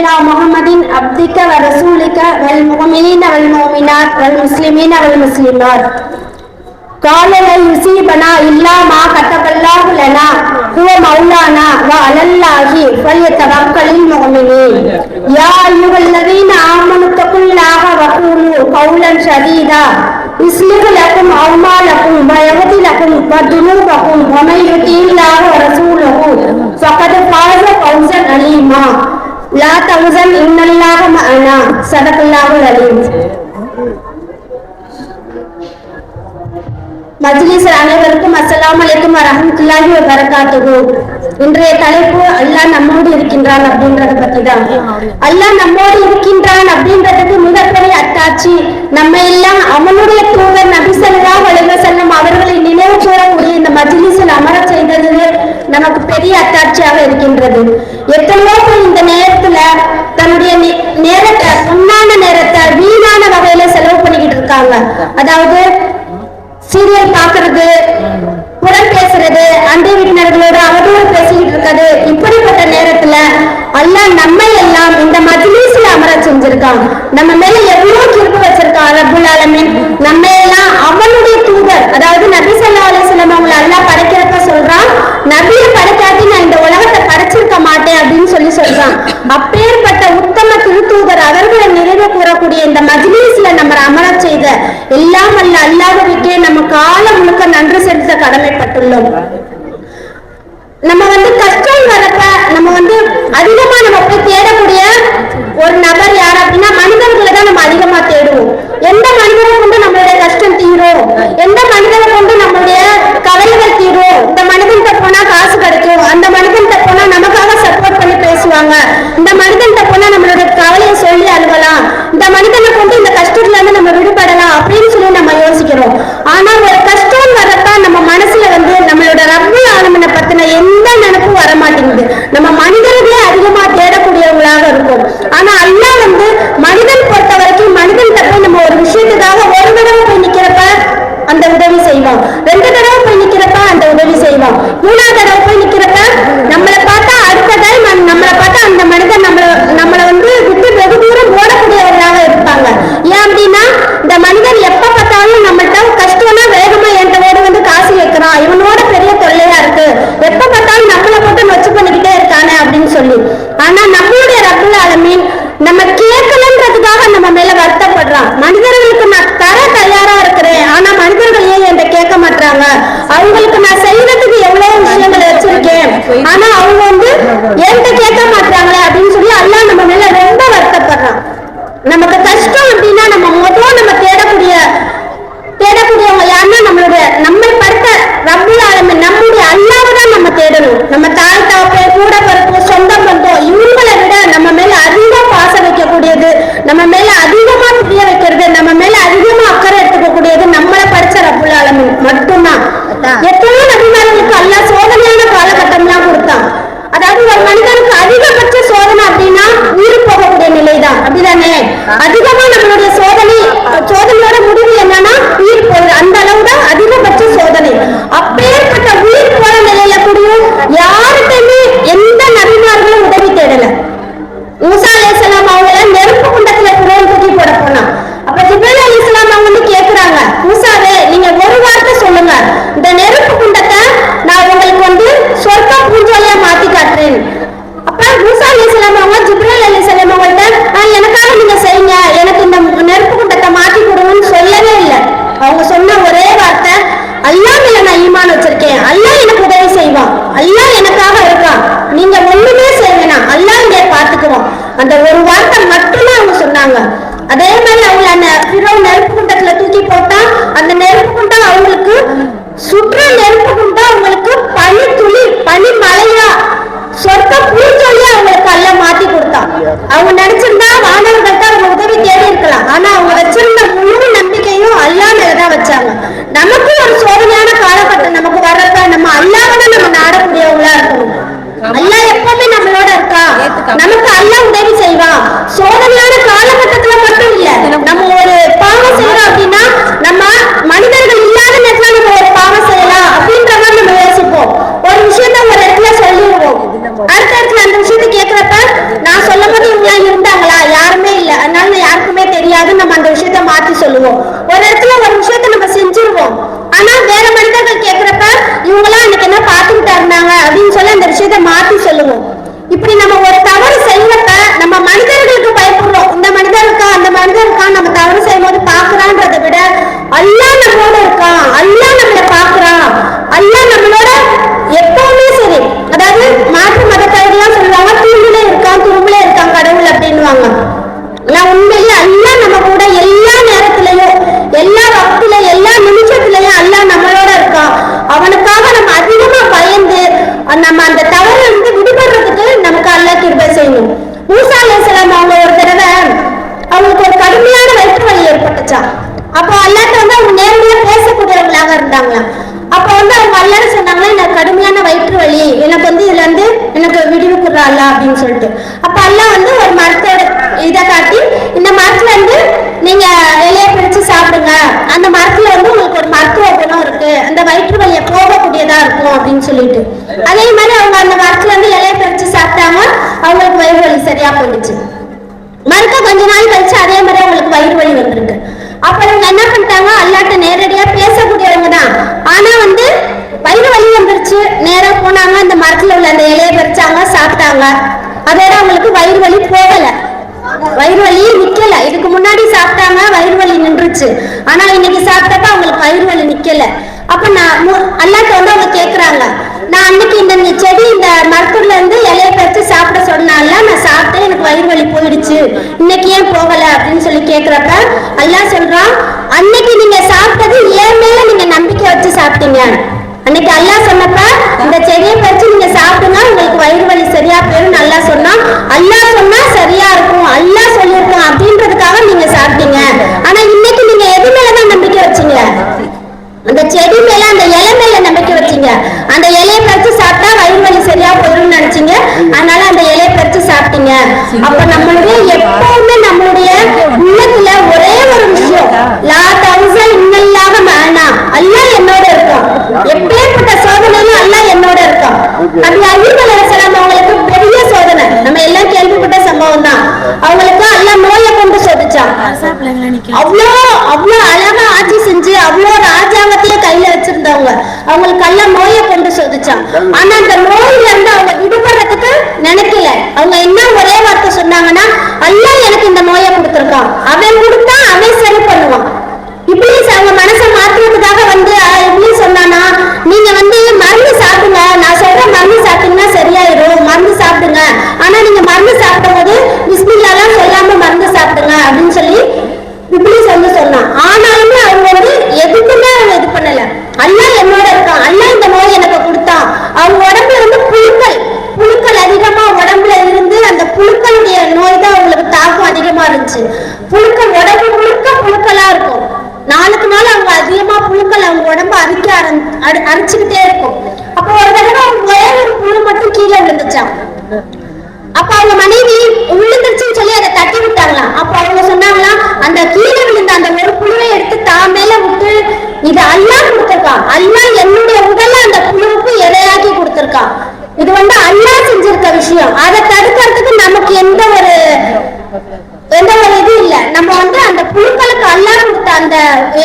إلى محمد عبدك ورسولك والمؤمنين والمؤمنات والمسلمين والمسلمات قال لا يصيبنا إلا ما كتب الله لنا هو مولانا وعلى الله فليتوكل المؤمنين يا أيها الذين آمنوا اتقوا الله وقولوا قولا سديدا يصلح لكم أعمالكم ويغفر لكم وذنوبكم ومن يطع الله ورسوله فقد فاز فوزا عليما லா தகுசன் இன்னல்லாக மஅனா சதகுல்லாஹு அலீம் மஜ்லிஸ் அனைவருக்கும் அஸ்லாம் அலைக்கும் வரஹ்மத்துல்லாஹி வரகாத்துகு இன்றைய தலைப்பு அல்லாஹ் நம்மோடு இருக்கின்றான் அப்படின்றத பத்தி தான் அல்லாஹ் நம்மோடு இருக்கின்றான் அப்படின்றதுக்கு மிகப்பெரிய அத்தாட்சி நம்ம எல்லாம் அவனுடைய தூதர் நபிசல்லா ஸல்லல்லாஹு செல்லும் அவர்களை நினைவு கூறக்கூடிய இந்த மஜ்லிஸில் அமர செய்தது நமக்கு பெரிய அத்தாட்சியாக இருக்கின்றது. எத்தனையோ பேர் இந்த நேரத்துல தன்னுடைய நேரத்தை பொன்னான நேரத்தை வீணான வகையில செலவு பண்ணிக்கிட்டு இருக்காங்க. அதாவது சீரியல் பாக்குறது புறம் பேசுறது அண்டை வீட்டினர்களோட அவதூறு பேசிக்கிட்டு இருக்கிறது இப்படிப்பட்ட நேரத்துல அல்லாஹ் நம்மை எல்லாம் இந்த மஜ்லிஸ்ல அமர செஞ்சிருக்கான். நம்ம மேல எவ்வளவு கிருப்பு வச்சிருக்கான் ரப்புல் ஆலமீன்? நம்ம எல்லாம் அவனுடைய தூதர். அதாவது நபி சொல்லா அலைஹி வஸல்லம் அவங்களை எல்லாம் படைக்கிறப்ப சொல்றான் நபியை படைக்காட்டி நான் இந்த உலகத்தை படைச்சிருக்க மாட்டேன் அப்படின்னு சொல்லி சொல்றான். அப்பேற்பட்ட உத்தம திருத்தூதர் அவர்களை நிறைவு கூறக்கூடிய இந்த மஜ்லிஸ்ல எல்லாம் அல்ல அல்லாதவிக்கே நம்ம காலம் முழுக்க நன்றி செலுத்த கடமைப்பட்டுள்ளோம். நம்ம வந்து கஷ்டம் வரப்ப நம்ம வந்து அதிகமா நம்ம போய் தேடக்கூடிய ஒரு நபர் யார் அப்படின்னா மனிதர்களை தான் நம்ம அதிகமா தேடுவோம். எந்த மனிதரை கொண்டு நம்மளுடைய கஷ்டம் தீரும்? எந்த மனிதரை கொண்டு நம்மளுடைய கவலைகள் தீரும்? இந்த மனிதன் போனா காசு கிடைக்கும். அந்த மனிதன் போனா நமக்காக சப்போர்ட் பண்ணி பேசுவாங்க. இந்த மனிதன் போனா நம்மளுடைய கவலையை சொல்லி அழுகலாம். இந்த மனிதனை கொண்டு இந்த கஷ்டத்துல இருந்து நம்ம விடுபடலாம் அப்படின்னு சொல்லி நம்ம யோசிக்கிறோம் ஆனா ஒரு கஷ்டம் வரப்ப நம்ம மனசுல வந்து நம்மளோட ரப்பு ஆலமனை பத்தின எந்த நினைப்பும் வர மாட்டேங்குது நம்ம மனிதர்களே அவங்க அதே மாதிரி அவங்க அந்த பிறகு நெருப்பு குண்டத்துல தூக்கி போட்டா அந்த நெருப்பு குண்டம் அவங்களுக்கு சுற்ற நெருப்பு குண்டம் அவங்களுக்கு பனி துளி பனி மலையா சொர்க்க பூஞ்சொல்லி அவங்களுக்கு அல்ல மாத்தி கொடுத்தான் அவங்க நினைச்சிருந்தா வானவர்கள்ட்ட அவங்க உதவி தேடி இருக்கலாம். ஆனா அவங்க வச்சிருந்த முழு நம்பிக்கையும் அல்லா மேலதான் வச்சாங்க. நமக்கு ஒரு சோதனையான காலகட்டம் நமக்கு வர்றப்ப நம்ம அல்லாவை நம்ம நாடக்கூடியவங்களா இருக்கணும். அல்லா எப்பவுமே நமக்கு அல்ல உதவி செய்வான். சோதனையான காலகட்டத்துல மட்டும் இல்ல நம்ம ஒரு பாவம் செய்யறோம் அப்படின்னா நம்ம மனிதர்கள் இல்லாத நேரத்துல நம்ம ஒரு பாவம் செய்யலாம் அப்படின்ற மாதிரி நம்ம யோசிப்போம். ஒரு விஷயத்த ஒரு இடத்துல சொல்லிடுவோம். அடுத்த இடத்துல அந்த விஷயத்த கேட்கிறப்ப நான் சொல்லும் போது இவங்களா இருந்தாங்களா யாருமே இல்ல. அதனால யாருக்குமே தெரியாது. நம்ம அந்த விஷயத்த மாத்தி சொல்லுவோம். ஒரு இடத்துல ஒரு விஷயத்த நம்ம செஞ்சிருவோம். ஆனா வேற மனிதர்கள் கேட்கிறப்ப இவங்களாம் அன்னைக்கு என்ன பார்த்துக்கிட்டு இருந்தாங்க அப்படின்னு சொல்லி அந்த விஷயத்த மாத்தி சொல்லுவோம். இப்படி நம்ம ஒரு தவறு செய்யறப்ப நம்ம மனிதர்களுக்கு பயப்படுறோம் இந்த மனிதருக்கா அந்த மனிதருக்கா நம்ம தவறு செய்யும் போது பாக்குறான்றதை விட அல்லாஹ் நம்மளோட இருக்கான் அல்லாஹ் நம்மள பாக்குறான் அல்லாஹ் நம்மளோட எப்பவுமே சரி அதாவது மாற்று மதத்தவர்கள்லாம் சொல்லுவாங்க தூங்குல இருக்கான் துரும்புல இருக்கான் கடவுள் அப்படின்னுவாங்க ஆனா உண்மையிலே அல்லாஹ் நம்ம கூட எல்லா நேரத்திலையும் எல்லா வக்தில எல்லா நிமிஷத்திலையும் அல்லாஹ் நம்மளோட இருக்கான் அவனுக்காக நம்ம அதிகமா பயந்து அஹ் நம்ம அந்த தவறை வந்து விடுபடுறதுக்கு நமக்கு அல்லாஹ் கிருபை செய்யணும் மூசா அலைஹிஸ்ஸலாம் அவங்க ஒரு தடவை அவங்களுக்கு ஒரு கடுமையான வயிற்று வலி ஏற்பட்டுச்சாம் அப்போ அல்லாட்ட வந்து அவங்க நேரடியா பேசக்கூடியவங்களாக இருந்தாங்களாம் அப்போ வந்து அவங்க அல்லாட சொன்னாங்களா எனக்கு கடுமையான வயிற்று வலி எனக்கு வந்து இதுல இருந்து எனக்கு விடிவு அல்லா அப்படின்னு சொல்லிட்டு. அப்ப அல்லா வந்து ஒரு மரத்தோட இதை காட்டி இந்த மரத்துல இருந்து நீங்க இலைய பிடிச்சு சாப்பிடுங்க. அந்த மரத்துல வந்து உங்களுக்கு ஒரு மருத்துவ குணம் இருக்கு. அந்த வயிற்று வலியை போகக்கூடியதா இருக்கும் அப்படின்னு சொல்லிட்டு. அதே மாதிரி அவங்க அந்த மரத்துல இருந்து இலைய பிரிச்சு சாப்பிட்டாங்க அவங்களுக்கு வயிறு வலி சரியா போயிடுச்சு. மறுக்க கொஞ்ச நாள் கழிச்சு அதே மாதிரி அவங்களுக்கு வயிறு வலி வந்திருக்கு. அப்ப இவங்க என்ன பண்ணிட்டாங்க? அல்லாட்ட நேரடியா பேசக்கூடியவங்க தான். ஆனா வந்து வயிறு வலி வந்துருச்சு. நேராக போனாங்க. அந்த மரத்துல உள்ள அந்த இலையை பறிச்சாங்க சாப்பிட்டாங்க. அதோட அவங்களுக்கு வயிறு வலி போகல. வயிறு வலி நிக்கல. இதுக்கு முன்னாடி சாப்பிட்டாங்க வயிறு வலி நின்றுச்சு. ஆனா இன்னைக்கு சாப்பிட்டப்ப அவங்களுக்கு வயிறு வலி நிக்கல. அப்ப நான் மு- அல்லாட்ட வந்து அவங்க கேக்குறாங்க. நான் அன்னைக்கு இந்த இந்த செடி இந்த மரத்துல இருந்து இலையை பறிச்சு சாப்பிட சொன்னால நான் சாப்பிட்டேன் எனக்கு வயிறு வலி போயிடுச்சு. இன்னைக்கு ஏன் போகல அப்படின்னு சொல்லி கேக்குறப்ப அல்லா சொல்றான் அன்னைக்கு நீங்க சாப்பிட்டது ஏன் மேல நீங்க நம்பிக்கை வச்சு சாப்பிட்டீங்க. அன்னைக்கு அல்லா சொன்னப்ப இந்த செடியை பறிச்சு நீங்க சாப்பிட்டுனா உங்களுக்கு வயிறு வலி சரியா போயிடும் நல்லா சொன்னா அல்லாஹ் சொன்னா சரியா இருக்கும் அல்லாஹ் சொல்லியிருக்கோம் அப்படின்றதுக்காக நீங்க சாப்பிட்டீங்க. ஆனா இன்னைக்கு நீங்க எது மேலதான் நம்பிக்கை வச்சீங்க? அந்த செடி மேல அந்த இலை மேல நம்பிக்கை வச்சீங்க. அந்த இலையை பறிச்சு சாப்பிட்டா வயிறு வலி சரியா போயிடும்னு நினைச்சீங்க. அதனால அந்த இலையை பறிச்சு சாப்பிட்டீங்க. அப்ப நம்மளுடைய எப்போ நம்மளுடைய உள்ளத்துல ஒரே ஒரு விஷயம் லா தவுசா இன்னல்லாக மேனா அல்லாஹ் என்னோட இருக்கான் எப்பேற்பட்ட சோதனையிலும் அல்லாஹ் என்னோட இருக்கான் அது ஐயூப் அலைஹிஸ்ஸலாம் அவங்களுக்கு பெரிய சோதனை நம்ம எல்லாம் கேள்விப்பட்ட சம்பவம் தான் அவங்களுக்கு அல்லாஹ் நோயை கொண்டு சோதிச்சான் அவ்வளோ அவ்வளோ அழகா ஆட்சி செஞ்சு அவ்வளோ ராஜாங்கத்தையே கையில வச்சிருந்தவங்க. அவங்களுக்கு எல்லாம் நோயை கொண்டு சொதிச்சான். ஆனா அந்த நோயில இருந்து அவங்க விடுபடுறதுக்கு நினைக்கல. அவங்க என்ன ஒரே வார்த்தை சொன்னாங்கன்னா அல்லா எனக்கு இந்த நோயை கொடுத்துருக்கான். அவன் கொடுத்தா அவன் சரி பண்ணுவான். இப்ளீஸ் அவங்க மனசை மாத்துறதுக்காக வந்து அஹ், சொன்னானா நீங்க வந்து மருந்து சாப்பிடுங்க. நான் சொல்ற மருந்து சாப்பிட்டீங்கன்னா சரியாயிடும் Publis அந்த கீழே விழுந்த அந்த ஒரு புழுவை எடுத்து தான் மேல விட்டு இது அல்லாஹ் கொடுத்திருக்கான். அல்லா என்னுடைய உடல்ல அந்த புழுவுக்கு இரையாக்கி கொடுத்திருக்கான். இது வந்து அல்லாஹ் செஞ்சிருக்க விஷயம். அதை தடுக்கிறதுக்கு நமக்கு எந்த ஒரு எந்த ஒரு இது இல்ல. நம்ம வந்து அந்த புழுக்களுக்கு அல்லா கொடுத்த அந்த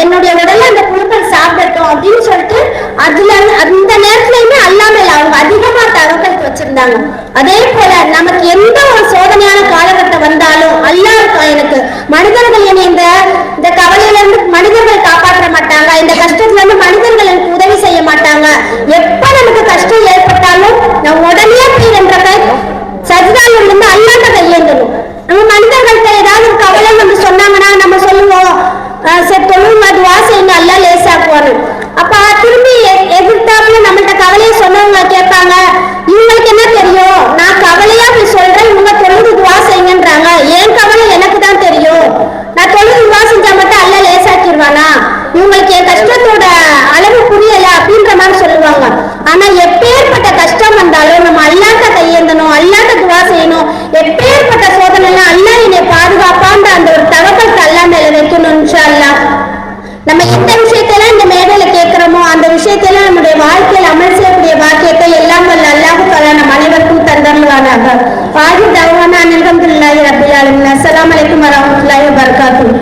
என்னுடைய உடல்ல அந்த புழுக்கள் சாப்பிடட்டும் அப்படின்னு சொல்லிட்டு அதுல அந்த நேரத்துலயுமே அல்லா மேல அவங்க அதிகமா தவக்கல் வச்சிருந்தாங்க. அதே போல நமக்கு எந்த ஒரு சோதனையான காலம் வந்தாலும் அல்லாஹ் இருக்கான் எனக்கு மனிதர்கள் என்னை இந்த இந்த கவலையில இருந்து மனிதர்கள் காப்பாற்ற மாட்டாங்க. இந்த கஷ்டத்துல இருந்து மனிதர்கள் எனக்கு உதவி செய்ய மாட்டாங்க. எப்ப நமக்கு கஷ்டம் ஏற்பட்டாலும் நான் உடனே போய் என்ற கை சஜிதால இருந்து அல்லாட்ட கையேந்தணும் நம்ம மனிதர்கள்ட்ட ஏதாவது ஒரு கவலை நம்ம சொன்னாங்கன்னா நம்ம சொல்லுவோம் சரி சரி தொழுங்க துவா செய்யுங்க எல்லாம் லேசாக்குவாரு அப்ப திரும்பி எ- எதிர்த்தாப்புல நம்மள்ட்ட கவலையை சொன்னவங்க கேட்பாங்க இவங்களுக்கு என்ன தெரியும் நான் கவலையா போய் சொல்றேன் இவங்க தொழுது துவா செய்யுங்கன்றாங்க என் கவலை எனக்கு தான் தெரியும் நான் தொழுது துவா செஞ்சா மட்டும் அல்ல லேசாக்கிடுவானா இவங்களுக்கு என் கஷ்டத்தோட அளவு புரியல அப்படின்ற மாதிரி சொல்லுவாங்க ஆனா எப்பேற்பட்ட கஷ்டம் வந்தாலும் நம்ம அல்லாட்ட கையேந்தணும் அல்லாட்ட துவா செய்யணும் எப்பேற்பட்ட சோதனைலாம் அல்லாஹ் என்னை பாதுகாப்பான்ற அந்த ஒரு தகவல் அல்லா மேல வைக்கணும் இன்ஷா அல்லாஹ் நம்ம எந்த விஷயத்தெல்லாம் இந்த மேடையில கேட்கிறோமோ அந்த விஷயத்தெல்லாம் நம்முடைய வாழ்க்கையில் அமல் செய்யக்கூடிய பாக்கியத்தை எல்லாம் வல்ல அல்லாஹ் தஆலா நம் அனைவருக்கும் தந்தருள்வானாக. பாதி தவானா அல்ஹம்துலில்லாஹி ரப்பில் ஆலமீன். அஸ்லாம் அலைக்கும் வரஹ்மத்துல்லாஹி வபரகாத்துஹு.